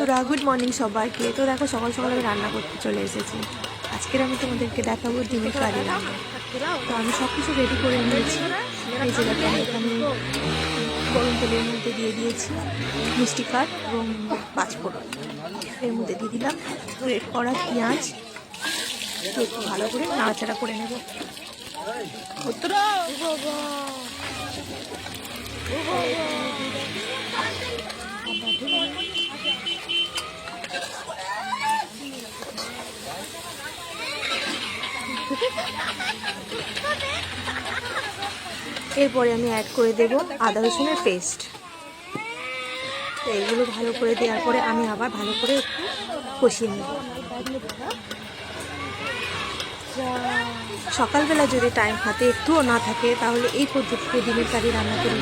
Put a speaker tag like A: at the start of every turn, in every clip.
A: বন্ধুরা good morning সবাইকে। তো দেখো সকাল সকাল আমি রান্না করতে চলে এসেছি। আজকের আমি তোমাদেরকে দেখাবো ডিমের কারি রান্না। তো আমি সব কিছু রেডি করে নিয়েছি। এই যে দেখো এখানে গরম তেলের মধ্যে দিয়ে দিয়েছি মিষ্টি কাঠ এবং পাঁচফোড়ন। এর মধ্যে দিয়ে দিলাম রেড করা পেঁয়াজ। একটু ভালো করে নাড়াচাড়া করে নেব। এরপরে আমি অ্যাড করে দেব আদা রসুনের পেস্ট তো এগুলো ভালো করে দেওয়ার পরে আমি আবার ভালো করে একটু কষিয়ে নেব। সকালবেলা যদি টাইম হাতে একটুও না থাকে, তাহলে এই পদ্ধতিতে ডিমের কারি রান্না করে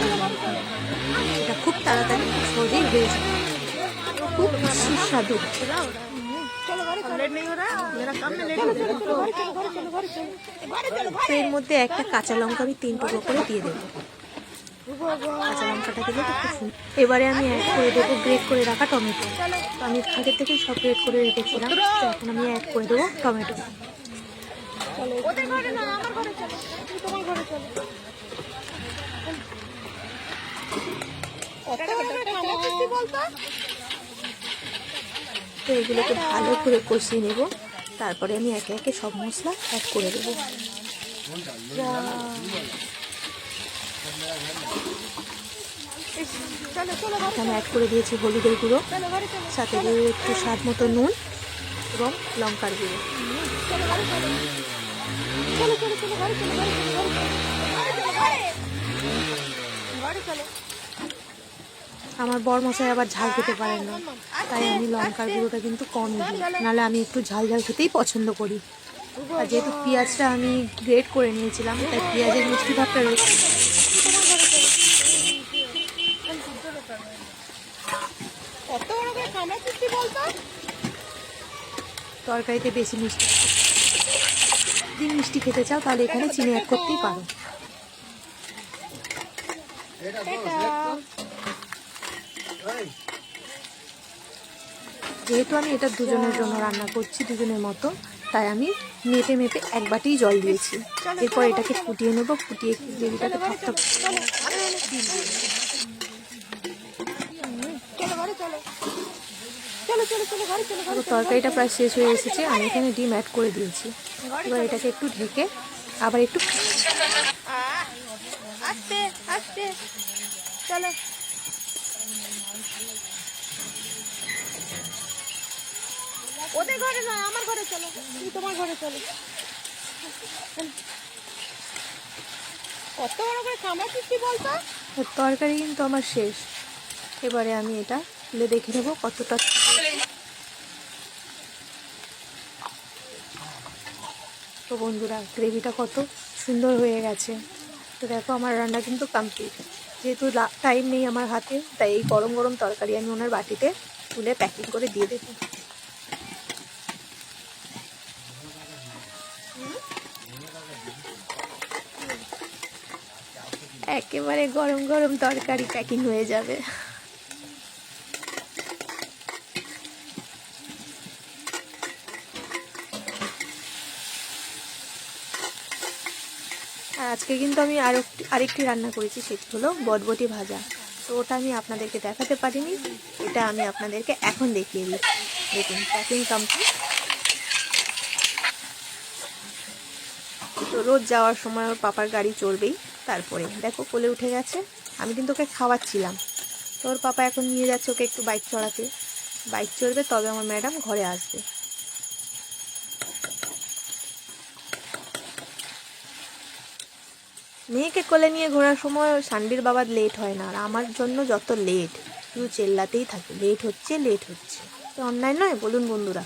A: এটা খুব তাড়াতাড়ি সহজেই হয়ে যায়। খুব সুস্বাদু। এর মধ্যে একটা কাঁচা লঙ্কা আমি তিন টুকরো করে দিয়ে দেবো। কাঁচা লঙ্কাটা দিলে তো খুব এবারে আমি অ্যাড করে দেবো গ্রেট করে রাখা টমেটো। আমি আগের থেকেই সব গ্রেট করে রেখেছিলাম তো এখন আমি অ্যাড করে দেবো টমেটো। তো এগুলোকে ভালো করে কষিয়ে নেব তারপরে আমি একে একে সব মশলা অ্যাড করে দেবো এখানে অ্যাড করে দিয়েছি হলুদের গুঁড়ো সাথে দিয়ে একটু স্বাদ মতো নুন এবং লঙ্কার গুঁড়ো আমার বর মশাই আবার ঝাল খেতে পারেন না। তাই আমি লঙ্কার গুঁড়োটা কিন্তু কম দিই। নাহলে আমি একটু ঝাল ঝাল খেতেই পছন্দ করি। আর যেহেতু পেঁয়াজটা আমি গ্রেট করে নিয়েছিলাম তাই পেঁয়াজের মিষ্টি ভাবটা রয়েছে। তরকারিতে বেশি মিষ্টি যদি মিষ্টি খেতে চাও তাহলে এখানে চিনি অ্যাড করতেই পারো। যেহেতু আমি এটা দুজনের জন্য রান্না করছি দুজনের মতো তাই আমি মেপে মেপে এক বাটিই জল দিয়েছি। এরপর এটাকে ফুটিয়ে নেব ফুটিয়ে গ্রেভিটাকে থকথক তো তরকারিটা প্রায় শেষ হয়ে এসেছে আমি এখানে ডিম অ্যাড করে দিয়েছি। এবার এটাকে একটু ঢেকে আবার একটু
B: আস্তে আস্তে। চলো ওদের ঘরে আমার ঘরে চলো। তুমি তোমার ঘরে চলো। কত বড় করে কামড়াচ্ছিস বলতো?
A: তরকারি কিন্তু আমার শেষ। এবারে আমি এটা তুলে দেখে নেব কতটা তো বন্ধুরা গ্রেভিটা কত সুন্দর হয়ে গেছে। তো দেখো, আমার রান্না কিন্তু কমপ্লিট যেহেতু টাইম নেই আমার হাতে, তাই এই গরম গরম তরকারি আমি ওনার বাটিতে তুলে প্যাকিং করে দিয়ে দেবো একেবারে গরম গরম তরকারি প্যাকিং হয়ে যাবে। আর আজকে কিন্তু আমি আরও আরেকটি রান্না করেছি, সেটি হলো বটবটি ভাজা। তো ওটা আমি আপনাদেরকে দেখাতে পারিনি, এটা আমি আপনাদেরকে এখন দেখিয়ে দিই। দেখুন প্যাকিং কমপ্লিট তো রোজ যাওয়ার সময় ওর পাপার গাড়ি চড়বেই, তারপরে। দেখো, কোলে উঠে গেছে। আমি কিন্তু ওকে খাওয়াচ্ছিলাম। তো ওর পাপা এখন নিয়ে যাচ্ছে ওকে একটু বাইক চড়াতে। বাইক চড়বে, তবে আমার ম্যাডাম ঘরে আসবে। মেয়েকে কোলে নিয়ে ঘোরার সময় সানবির বাবার লেট হয় না, আর আমার জন্য যত লেট শুধু চেল্লাতেই থাকে। লেট হচ্ছে লেট হচ্ছে। তো অন্যায় নয়, বলুন বন্ধুরা।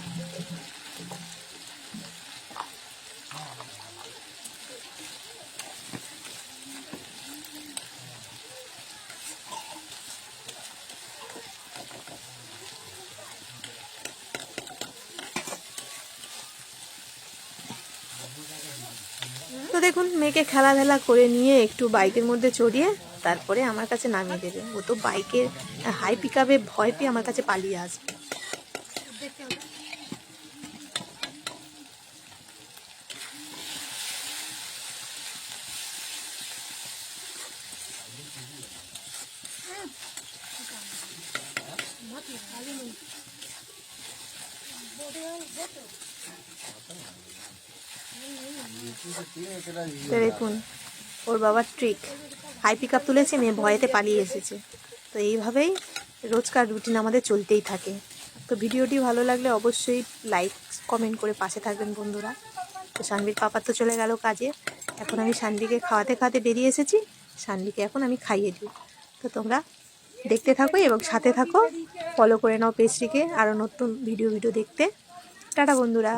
A: দেখুন, মেয়েকে খেলাধুলা করে নিয়ে একটু বাইকের মধ্যে চড়িয়ে তারপরে আমার কাছে নামিয়ে দেবে। ও তো বাইকের হাই পিক আপে ভয় পেয়ে আমার কাছে পালিয়ে আসবে। তো দেখুন, ওর বাবার ট্রিক হাই পিক আপ তুলেছে মেয়ে ভয়েতে পালিয়ে এসেছে। তো এইভাবেই রোজকার রুটিন আমাদের চলতেই থাকে। তো ভিডিওটি ভালো লাগলে অবশ্যই লাইক কমেন্ট করে পাশে থাকবেন বন্ধুরা। তো সানবির পাপা তো চলে গেল কাজে। এখন আমি সানবিকে খাওয়াতে খাওয়াতে বেরিয়ে এসেছি। সানবিকে এখন আমি খাইয়ে দিই। তো তোমরা দেখতে থাকো এবং সাথে থাকো। ফলো করে নাও পেজটিকে আরও নতুন ভিডিও ভিডিও দেখতে। টাটা বন্ধুরা।